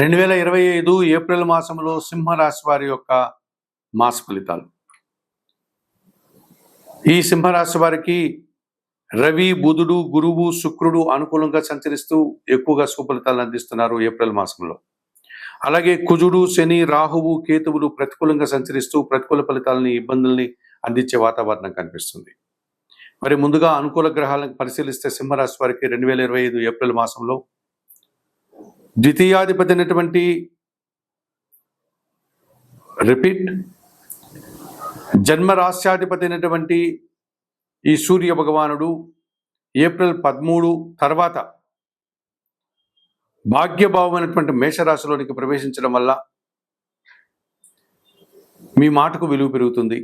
రెండు వేల ఇరవై ఐదు ఏప్రిల్ మాసంలో సింహరాశి వారి యొక్క మాస ఫలితాలు. ఈ సింహరాశి వారికి రవి బుధుడు గురువు శుక్రుడు అనుకూలంగా సంచరిస్తూ ఎక్కువగా సుఫలితాలను అందిస్తున్నారు ఏప్రిల్ మాసంలో. అలాగే కుజుడు శని రాహువు కేతువులు ప్రతికూలంగా సంచరిస్తూ ప్రతికూల ఫలితాలని ఇబ్బందుల్ని అందించే వాతావరణం కనిపిస్తుంది. మరి ముందుగా అనుకూల గ్రహాలను పరిశీలిస్తే సింహరాశి వారికి రెండు వేల ఇరవై ఐదు ఏప్రిల్ మాసంలో ద్వితీయాధిపతి అయినటువంటి రిపీట్ జన్మరాశ్యాధిపతి అయినటువంటి ఈ సూర్య భగవానుడు ఏప్రిల్ పదమూడు తర్వాత భాగ్యభావమైనటువంటి మేషరాశిలోనికి ప్రవేశించడం వల్ల మీ మాటకు విలువ పెరుగుతుంది.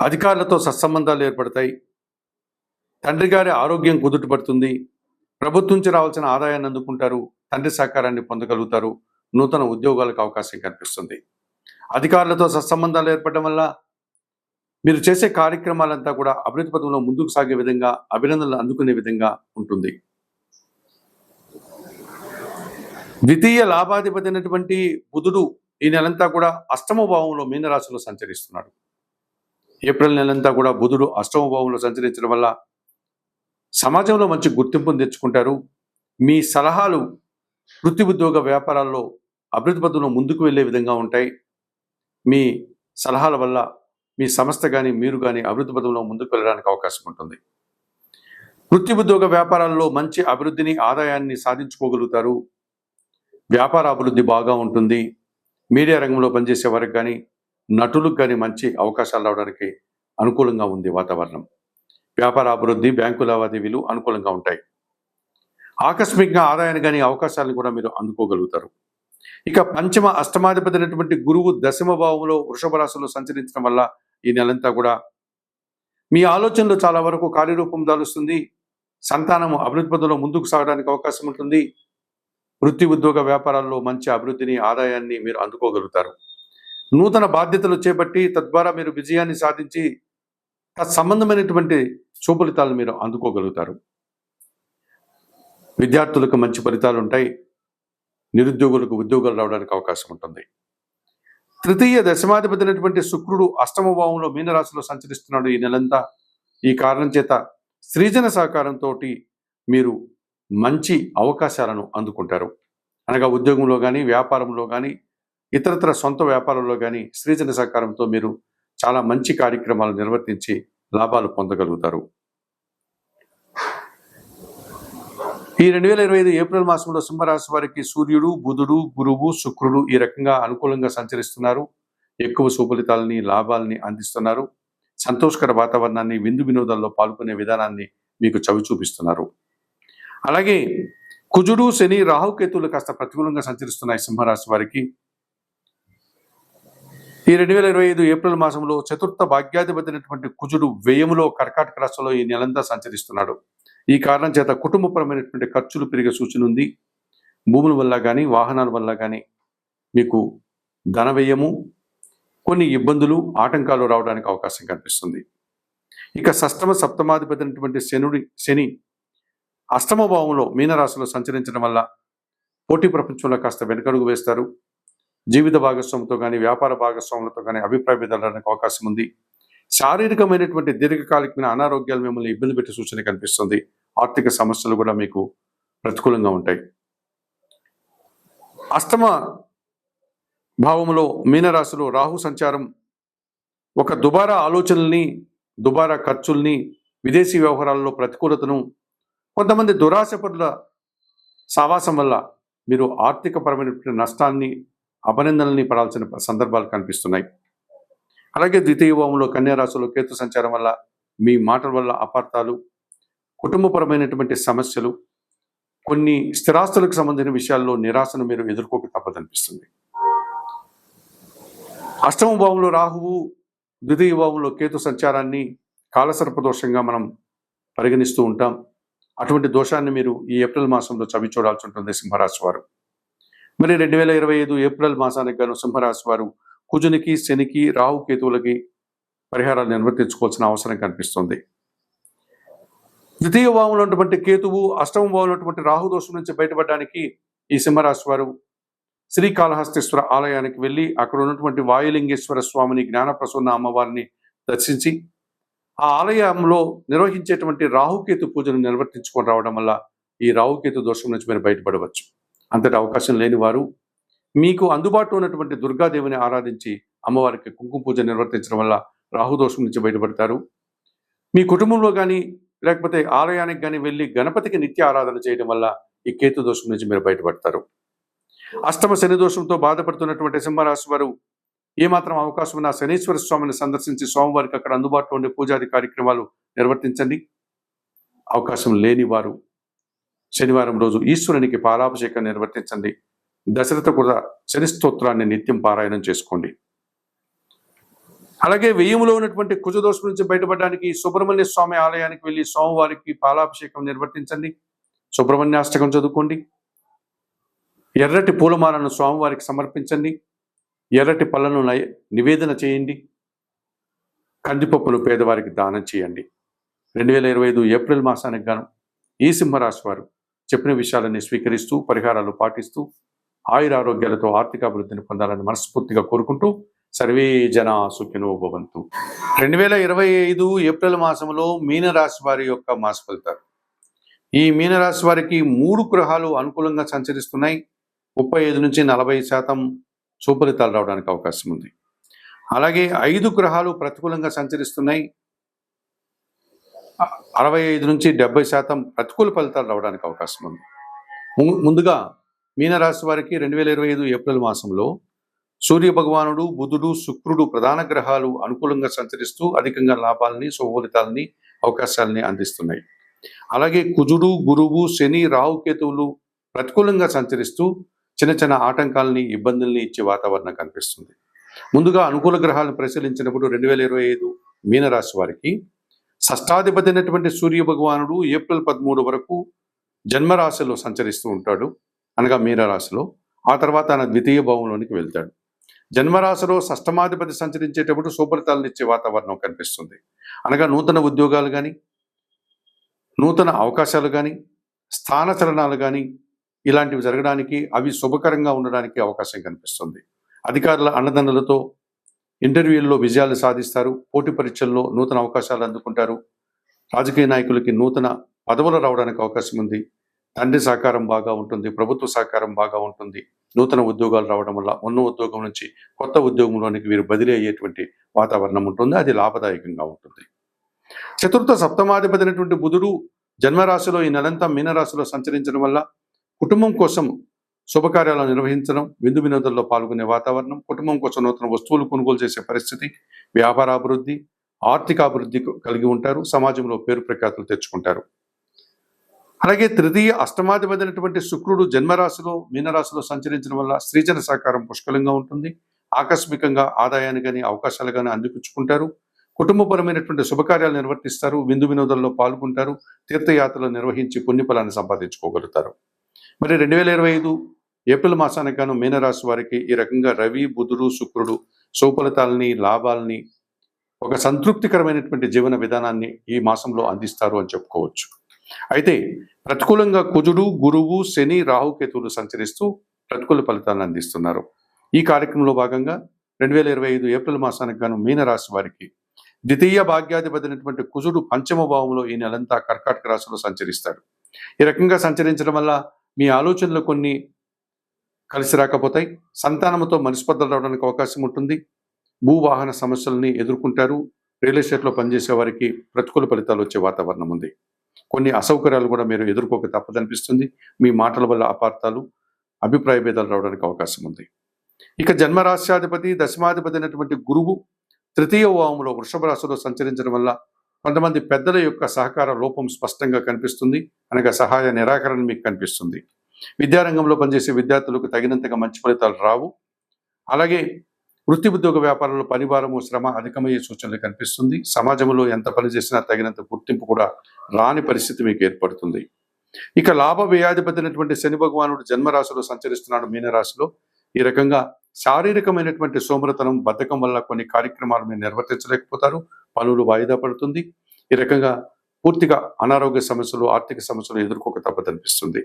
అధికారులతో సత్సంబంధాలు ఏర్పడతాయి. తండ్రి గారి ఆరోగ్యం కుదుటపడుతుంది. ప్రభుత్వం నుంచి రావాల్సిన ఆదాయాన్ని అందుకుంటారు తండ్రి సహకారాన్ని పొందగలుగుతారు నూతన ఉద్యోగాలకు అవకాశం కనిపిస్తుంది అధికారులతో సత్సంబంధాలు ఏర్పడడం వల్ల మీరు చేసే కార్యక్రమాలంతా కూడా అభివృద్ధి పథంలో ముందుకు సాగే విధంగా అభినందనలు అందుకునే విధంగా ఉంటుంది. ద్వితీయ లాభాధిపతి అయినటువంటి బుధుడు ఈ నెలంతా కూడా అష్టమ భావంలో మీనరాశిలో సంచరిస్తున్నాడు. ఏప్రిల్ నెలంతా కూడా బుధుడు అష్టమ భావంలో సంచరించడం వల్ల సమాజంలో మంచి గుర్తింపును తెచ్చుకుంటారు. మీ సలహాలు వృత్తి ఉద్యోగ వ్యాపారాల్లో అభివృద్ధి పద్ధతిలో ముందుకు వెళ్ళే విధంగా ఉంటాయి. మీ సలహాల వల్ల మీ సంస్థ కానీ మీరు కానీ అభివృద్ధి పథంలో ముందుకు వెళ్ళడానికి అవకాశం ఉంటుంది. వృత్తి ఉద్యోగ వ్యాపారాల్లో మంచి అభివృద్ధిని ఆదాయాన్ని సాధించుకోగలుగుతారు. వ్యాపార అభివృద్ధి బాగా ఉంటుంది. మీడియా రంగంలో పనిచేసే వారికి కానీ నటులకు కానీ మంచి అవకాశాలు రావడానికి అనుకూలంగా ఉంది వాతావరణం. వ్యాపార అభివృద్ధి బ్యాంకు లావాదేవీలు అనుకూలంగా ఉంటాయి. ఆకస్మికంగా ఆదాయాన్ని కానీ అవకాశాలను కూడా మీరు అందుకోగలుగుతారు. ఇక పంచమ అష్టమాధిపతి అయినటువంటి గురువు దశమ భావంలో వృషభ రాశిలో సంచరించడం వల్ల ఈ నెలంతా కూడా మీ ఆలోచనలు చాలా వరకు కార్యరూపం దాలుస్తుంది. సంతానము అభివృద్ధి పదంలో ముందుకు సాగడానికి అవకాశం ఉంటుంది. వృత్తి ఉద్యోగ వ్యాపారాల్లో మంచి అభివృద్ధిని ఆదాయాన్ని మీరు అందుకోగలుగుతారు. నూతన బాధ్యతలు చేపట్టి తద్వారా మీరు విజయాన్ని సాధించి సంబంధమైనటువంటి సుఫలితాలు మీరు అందుకోగలుగుతారు. విద్యార్థులకు మంచి ఫలితాలు ఉంటాయి. నిరుద్యోగులకు ఉద్యోగాలు రావడానికి అవకాశం ఉంటుంది. తృతీయ దశమాధిపతి అయినటువంటి శుక్రుడు అష్టమ భావంలో మీనరాశిలో సంచరిస్తున్నాడు ఈ నెలంతా. ఈ కారణం చేత సృజన సహకారంతో మీరు మంచి అవకాశాలను అందుకుంటారు. అనగా ఉద్యోగంలో కానీ వ్యాపారంలో కానీ ఇతరతర సొంత వ్యాపారంలో కానీ సృజన సహకారంతో మీరు చాలా మంచి కార్యక్రమాలు నిర్వర్తించి లాభాలు పొందగలుగుతారు. ఈ రెండు వేల ఇరవై ఐదు ఏప్రిల్ మాసంలో సింహరాశి వారికి సూర్యుడు బుధుడు గురువు శుక్రుడు ఈ రకంగా అనుకూలంగా సంచరిస్తున్నారు. ఎక్కువ సుఫలితాలని లాభాలని అందిస్తున్నారు. సంతోషకర వాతావరణాన్ని విందు వినోదాల్లో పాల్గొనే విధానాన్ని మీకు చవి చూపిస్తున్నారు. అలాగే కుజుడు శని రాహుకేతువులు కాస్త ప్రతికూలంగా సంచరిస్తున్నాయి సింహరాశి వారికి. ఈ రెండు వేల ఇరవై ఐదు ఏప్రిల్ మాసంలో చతుర్థ భాగ్యాధిపతినటువంటి కుజుడు వ్యయములో కర్కాటక రాష్ట్రంలో ఈ నెలంతా సంచరిస్తున్నాడు. ఈ కారణం చేత కుటుంబపరమైనటువంటి ఖర్చులు పెరిగే సూచన ఉంది. భూముల వల్ల కానీ వాహనాల వల్ల కానీ మీకు ధన వ్యయము కొన్ని ఇబ్బందులు ఆటంకాలు రావడానికి అవకాశం కనిపిస్తుంది. ఇక సష్టమ సప్తమాధిపతి అయినటువంటి శనుడి శని అష్టమ భావంలో మీనరాశిలో సంచరించడం వల్ల పోటీ ప్రపంచంలో కాస్త వెనుకడుగు వేస్తారు. జీవిత భాగస్వామితో కానీ వ్యాపార భాగస్వాములతో కానీ అభిప్రాయ భేదాలకు అవకాశం ఉంది. శారీరకమైనటువంటి దీర్ఘకాలికమైన అనారోగ్యాలు మిమ్మల్ని ఇబ్బంది పెట్టే సూచన కనిపిస్తుంది. ఆర్థిక సమస్యలు కూడా మీకు ప్రతికూలంగా ఉంటాయి. అష్టమ భావంలో మీనరాశిలో రాహు సంచారం ఒక దుబారా ఆలోచనల్ని దుబారా ఖర్చుల్ని విదేశీ వ్యవహారాల్లో ప్రతికూలతను కొంతమంది దురాశపరుల సావాసం వల్ల మీరు ఆర్థికపరమైనటువంటి నష్టాన్ని అభినందనల్ని పడాల్సిన సందర్భాలు కనిపిస్తున్నాయి. అలాగే ద్వితీయ భావంలో కన్యారాశిలో కేతు సంచారం వల్ల మీ మాటల వల్ల అపార్థాలు కుటుంబపరమైనటువంటి సమస్యలు కొన్ని స్థిరాస్తులకు సంబంధించిన విషయాల్లో నిరాశను మీరు ఎదుర్కోక తప్పదనిపిస్తుంది. అష్టమ భావంలో రాహువు ద్వితీయ భావంలో కేతు సంచారాన్ని కాలసర్ప దోషంగా మనం పరిగణిస్తూ ఉంటాం. అటువంటి దోషాన్ని మీరు ఈ ఏప్రిల్ మాసంలో చవి చూడాల్సి ఉంటుంది సింహరాశి వారు. మరి రెండు వేల ఇరవై ఐదు ఏప్రిల్ మాసానికి గాను సింహరాశి వారు కుజునికి శనికి రాహు కేతువులకి పరిహారాలు నిర్వర్తించుకోవాల్సిన అవసరం కనిపిస్తుంది. ద్వితీయ భావంలో ఉన్నటువంటి కేతువు అష్టమ భావంలో ఉన్నటువంటి రాహు దోషం నుంచి బయటపడడానికి ఈ సింహరాశి వారు శ్రీకాళహస్తేశ్వర ఆలయానికి వెళ్ళి అక్కడ ఉన్నటువంటి వాయులింగేశ్వర స్వామిని జ్ఞానప్రసన్న అమ్మవారిని దర్శించి ఆ ఆలయంలో నిర్వహించేటువంటి రాహుకేతు పూజను నిర్వర్తించుకొని రావడం వల్ల ఈ రాహుకేతు దోషం నుంచి మీరు బయటపడవచ్చు. అంతటి అవకాశం లేని వారు మీకు అందుబాటులో ఉన్నటువంటి దుర్గాదేవిని ఆరాధించి అమ్మవారికి కుంకుమ పూజ నిర్వర్తించడం వల్ల రాహు దోషం నుంచి బయటపడతారు. మీ కుటుంబంలో కానీ లేకపోతే ఆలయానికి కానీ వెళ్ళి గణపతికి నిత్య ఆరాధన చేయడం వల్ల ఈ కేతు దోషం నుంచి మీరు బయటపడతారు. అష్టమ శని దోషంతో బాధపడుతున్నటువంటి సింహరాశి వారు ఏమాత్రం అవకాశం ఉన్న శనీశ్వర స్వామిని సందర్శించి స్వామివారికి అక్కడ అందుబాటులో ఉండే పూజాది కార్యక్రమాలు నిర్వర్తించండి. అవకాశం లేని వారు శనివారం రోజు ఈశ్వరునికి పాలాభిషేకం నిర్వర్తించండి. దశరథ కూడా శని స్తోత్రాన్ని నిత్యం పారాయణం చేసుకోండి. అలాగే వెయ్యములో ఉన్నటువంటి కుజదోషం నుంచి బయటపడడానికి సుబ్రహ్మణ్య స్వామి ఆలయానికి వెళ్ళి స్వామివారికి పాలాభిషేకం నిర్వర్తించండి. సుబ్రహ్మణ్యాష్టకం చదువుకోండి. ఎర్రటి పూలమాలను స్వామివారికి సమర్పించండి. ఎర్రటి పళ్ళను నివేదన చేయండి. కందిపప్పును పేదవారికి దానం చేయండి. రెండు వేల ఇరవై ఐదు ఏప్రిల్ మాసానికి గాను ఈ సింహరాశి వారు చెప్పిన విషయాలన్నీ స్వీకరిస్తూ పరిహారాలు పాటిస్తూ ఆయురారోగ్యాలతో ఆర్థిక అభివృద్ధిని పొందాలని మనస్ఫూర్తిగా కోరుకుంటూ సర్వే జన సుఖినో భవంతు. రెండు వేల ఇరవై ఐదు ఏప్రిల్ మాసంలో మీనరాశి వారి యొక్క మాస ఫలితాలు. ఈ మీనరాశి వారికి మూడు గ్రహాలు అనుకూలంగా సంచరిస్తున్నాయి. ముప్పై ఐదు నుంచి నలభై శాతం సుఫలితాలు రావడానికి అవకాశం ఉంది. అలాగే ఐదు గ్రహాలు ప్రతికూలంగా సంచరిస్తున్నాయి. అరవై ఐదు నుంచి డెబ్బై శాతం ప్రతికూల ఫలితాలు రావడానికి అవకాశం ఉంది. ముందుగా మీనరాశి వారికి రెండు వేల ఇరవై ఐదు ఏప్రిల్ మాసంలో సూర్య భగవానుడు బుధుడు శుక్రుడు ప్రధాన గ్రహాలు అనుకూలంగా సంచరిస్తూ అధికంగా లాభాలని శుభఫలితాలని అవకాశాలని అందిస్తున్నాయి. అలాగే కుజుడు గురువు శని రాహుకేతువులు ప్రతికూలంగా సంచరిస్తూ చిన్న చిన్న ఆటంకాలని ఇబ్బందుల్ని ఇచ్చే వాతావరణం కనిపిస్తుంది. ముందుగా అనుకూల గ్రహాలను పరిశీలించినప్పుడు రెండు వేల ఇరవై ఐదు మీనరాశి వారికి షష్టాధిపతి అయినటువంటి సూర్య భగవానుడు ఏప్రిల్ పదమూడు వరకు జన్మరాశిలో సంచరిస్తూ ఉంటాడు అనగా మీనరాశిలో. ఆ తర్వాత ఆయన ద్వితీయ భావంలోనికి వెళ్తాడు. జన్మరాశిలో షష్టమాధిపతి సంచరించేటప్పుడు సుఫలితాలను ఇచ్చే వాతావరణం కనిపిస్తుంది. అనగా నూతన ఉద్యోగాలు కానీ నూతన అవకాశాలు కానీ స్థానచలనాలు కానీ ఇలాంటివి జరగడానికి అవి శుభకరంగా ఉండడానికి అవకాశం కనిపిస్తుంది. అధికారుల అన్నదండలతో ఇంటర్వ్యూల్లో విజయాలు సాధిస్తారు పోటీ పరీక్షల్లో నూతన అవకాశాలు అందుకుంటారు. రాజకీయ నాయకులకి నూతన పదవులు రావడానికి అవకాశం ఉంది. తండ్రి సహకారం బాగా ఉంటుంది ప్రభుత్వ సహకారం బాగా ఉంటుంది. నూతన ఉద్యోగాలు రావడం వల్ల ఉన్న ఉద్యోగం నుంచి కొత్త ఉద్యోగంలోనికి వీరు బదిలీ అయ్యేటువంటి వాతావరణం ఉంటుంది అది లాభదాయకంగా ఉంటుంది. చతుర్థ సప్తమాధిపతి అయినటువంటి బుధుడు జన్మరాశిలో ఈ నెలంతా మీనరాశిలో సంచరించడం వల్ల కుటుంబం కోసం శుభకార్యాలను నిర్వహించడం విందు వినోదంలో పాల్గొనే వాతావరణం కుటుంబం కోసం నూతన వస్తువులు కొనుగోలు చేసే పరిస్థితి వ్యాపార అభివృద్ధి ఆర్థిక అభివృద్ధి కలిగి ఉంటారు సమాజంలో పేరు ప్రఖ్యాతులు తెచ్చుకుంటారు. అలాగే తృతీయ అష్టమాధిపతినటువంటి శుక్రుడు జన్మరాశిలో మీనరాశిలో సంచరించడం వల్ల స్త్రీజన సహకారం పుష్కలంగా ఉంటుంది. ఆకస్మికంగా ఆదాయాన్ని కానీ అవకాశాలు కానీ అందిపుచ్చుకుంటారు. కుటుంబపరమైనటువంటి శుభకార్యాలు నిర్వర్తిస్తారు విందు వినోదంలో పాల్గొంటారు తీర్థయాత్రలు నిర్వహించి పుణ్యఫలాన్ని సంపాదించుకోగలుగుతారు. మరి రెండు వేల ఇరవై ఐదు ఏప్రిల్ మాసానికి గాను మీనరాశి వారికి ఈ రకంగా రవి బుధుడు శుక్రుడు సుఫలితాలని లాభాలని ఒక సంతృప్తికరమైనటువంటి జీవన విధానాన్ని ఈ మాసంలో అందిస్తారు అని చెప్పుకోవచ్చు. అయితే ప్రతికూలంగా కుజుడు గురువు శని రాహుకేతువులు సంచరిస్తూ ప్రతికూల ఫలితాలను అందిస్తున్నారు. ఈ కార్యక్రమంలో భాగంగా రెండు వేల ఇరవై ఐదు ఏప్రిల్ మాసానికి గాను మీనరాశి వారికి ద్వితీయ భాగ్యాధిపతినటువంటి కుజుడు పంచమ భావంలో ఈ నెలంతా కర్కాటక రాశిలో సంచరిస్తాడు. ఈ రకంగా సంచరించడం వల్ల మీ ఆలోచనలు కొన్ని కలిసి రాకపోతాయి. సంతానంతో మనస్పర్ధలు రావడానికి అవకాశం ఉంటుంది. భూవాహన సమస్యల్ని ఎదుర్కొంటారు. రియల్ ఎస్టేట్లో పనిచేసే వారికి ప్రతికూల ఫలితాలు వచ్చే వాతావరణం ఉంది. కొన్ని అసౌకర్యాలు కూడా మీరు ఎదుర్కోక తప్పదనిపిస్తుంది. మీ మాటల వల్ల అపార్థాలు అభిప్రాయ భేదాలు రావడానికి అవకాశం ఉంది. ఇక జన్మరాశ్యాధిపతి దశమాధిపతి అయినటువంటి గురువు తృతీయ భావంలో వృషభ రాశిలో సంచరించడం వల్ల కొంతమంది పెద్దల యొక్క సహకార లోపం స్పష్టంగా కనిపిస్తుంది. అనగా సహాయ నిరాకరణ మీకు కనిపిస్తుంది. విద్యారంగంలో పనిచేసే విద్యార్థులకు తగినంతగా మంచి ఫలితాలు రావు. అలాగే వృత్తి ఉద్యోగ వ్యాపారంలో పనిభారము శ్రమ అధికమయ్యే సూచనలు కనిపిస్తుంది. సమాజంలో ఎంత పని చేసినా తగినంత గుర్తింపు కూడా రాని పరిస్థితి మీకు ఏర్పడుతుంది. ఇక లాభ వ్యయాధిపతినటువంటి శని భగవానుడు జన్మరాశిలో సంచరిస్తున్నాడు మీనరాశిలో. ఈ రకంగా శారీరకమైనటువంటి సోమరతనం బద్ధకం వల్ల కొన్ని కార్యక్రమాలు మీరు నిర్వర్తించలేకపోతారు. పనులు వాయిదా పడుతుంది. ఈ రకంగా పూర్తిగా అనారోగ్య సమస్యలు ఆర్థిక సమస్యలు ఎదుర్కోక తప్పదనిపిస్తుంది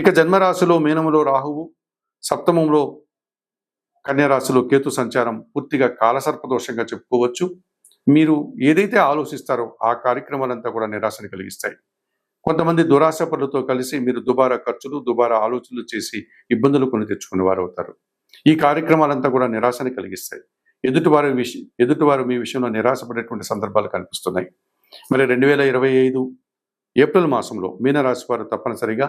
ఇక జన్మరాశిలో మీనములో రాహువు సప్తమంలో కన్యరాశిలో కేతు సంచారం పూర్తిగా కాలసర్పదోషంగా చెప్పుకోవచ్చు. మీరు ఏదైతే ఆలోచిస్తారో ఆ కార్యక్రమాలంతా కూడా నిరాశను కలిగిస్తాయి. కొంతమంది దురాశ పనులతో కలిసి మీరు దుబారా ఖర్చులు దుబారా ఆలోచనలు చేసి ఇబ్బందులు కొని తెచ్చుకునే వారు అవుతారు ఈ కార్యక్రమాలంతా కూడా నిరాశని కలిగిస్తాయి. ఎదుటివారు విషయం ఎదుటివారు మీ విషయంలో నిరాశపడేటువంటి సందర్భాలు కనిపిస్తున్నాయి. మరి రెండు వేల ఇరవై ఐదు ఏప్రిల్ మాసంలో మీనరాశి వారు తప్పనిసరిగా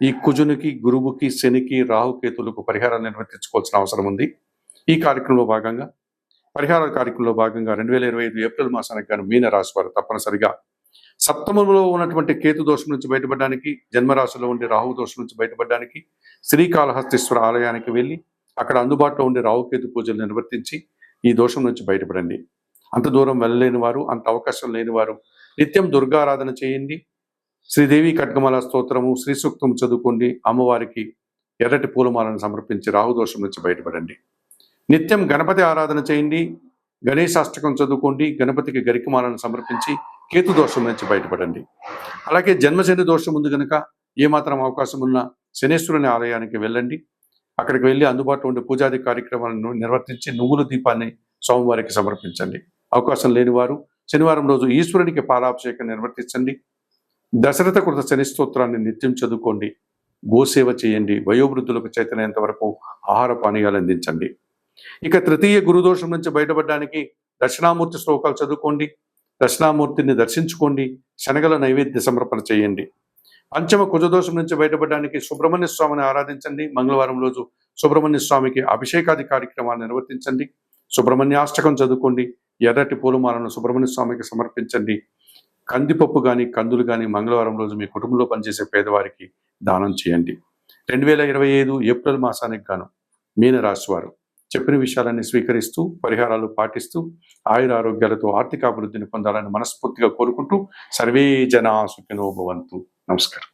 ఈ కుజునికి గురువుకి శనికి రాహుకేతులకు పరిహారాలు నిర్వర్తించుకోవాల్సిన అవసరం ఉంది. ఈ కార్యక్రమంలో భాగంగా పరిహార కార్యక్రమంలో భాగంగా రెండు వేల ఇరవై ఐదు ఏప్రిల్ మాసానికి గాను మీనరాశి వారు తప్పనిసరిగా సప్తమంలో ఉన్నటువంటి కేతు దోషం నుంచి బయటపడడానికి జన్మరాశిలో ఉండే రాహు దోషం నుంచి బయటపడడానికి శ్రీకాళహస్తీశ్వర ఆలయానికి వెళ్ళి అక్కడ అందుబాటులో ఉండే రాహుకేతు పూజలు నిర్వర్తించి ఈ దోషం నుంచి బయటపడండి. అంత దూరం వెళ్ళలేని వారు అంత అవకాశం లేని వారు నిత్యం దుర్గారాధన చేయండి. శ్రీదేవి ఖడ్గమాల స్తోత్రము శ్రీ సూక్తం చదువుకోండి. అమ్మవారికి ఎర్రటి పూలమాలను సమర్పించి రాహుదోషం నుంచి బయటపడండి. నిత్యం గణపతి ఆరాధన చేయండి. గణేశాష్టకం చదువుకోండి. గణపతికి గరికమాలను సమర్పించి కేతు దోషం నుంచి బయటపడండి. అలాగే జన్మశని దోషం ఉంది కనుక ఏమాత్రం అవకాశం ఉన్న శనేశ్వరుని ఆలయానికి వెళ్ళండి. అక్కడికి వెళ్ళి అందుబాటులో ఉండే పూజాది కార్యక్రమాలను నిర్వర్తించి నువ్వుల దీపాన్ని స్వామివారికి సమర్పించండి. అవకాశం లేని వారు శనివారం రోజు ఈశ్వరునికి పాలాభిషేకం నిర్వర్తించండి. దశరథ కృత శని స్తోత్రాన్ని నిత్యం చదువుకోండి. గోసేవ చేయండి. వయోవృద్ధులకు చైతన్యంత వరకు ఆహార పానీయాలు అందించండి. ఇక తృతీయ గురుదోషం నుంచి బయటపడడానికి దక్షిణామూర్తి శ్లోకాలు చదువుకోండి. దక్షిణామూర్తిని దర్శించుకోండి. శనగల నైవేద్య సమర్పణ చేయండి. పంచమ కుజదోషం నుంచి బయటపడడానికి సుబ్రహ్మణ్య స్వామిని ఆరాధించండి. మంగళవారం రోజు సుబ్రహ్మణ్య స్వామికి అభిషేకాది కార్యక్రమాలు నిర్వర్తించండి. సుబ్రహ్మణ్యాష్టకం చదువుకోండి. ఎర్రటి పూలమాలను సుబ్రహ్మణ్య స్వామికి సమర్పించండి. కందిపప్పు కానీ కందులు కానీ మంగళవారం రోజు మీ కుటుంబంలో పనిచేసే పేదవారికి దానం చేయండి. రెండు వేల ఇరవై ఐదు ఏప్రిల్ మాసానికి గాను మీనరాశివారు వారు చెప్పిన విషయాలన్నీ స్వీకరిస్తూ పరిహారాలు పాటిస్తూ ఆయుర ఆరోగ్యాలతో ఆర్థిక అభివృద్ధిని పొందాలని మనస్ఫూర్తిగా కోరుకుంటూ సర్వే జనా సుఖినో భవంతు. నమస్కారం.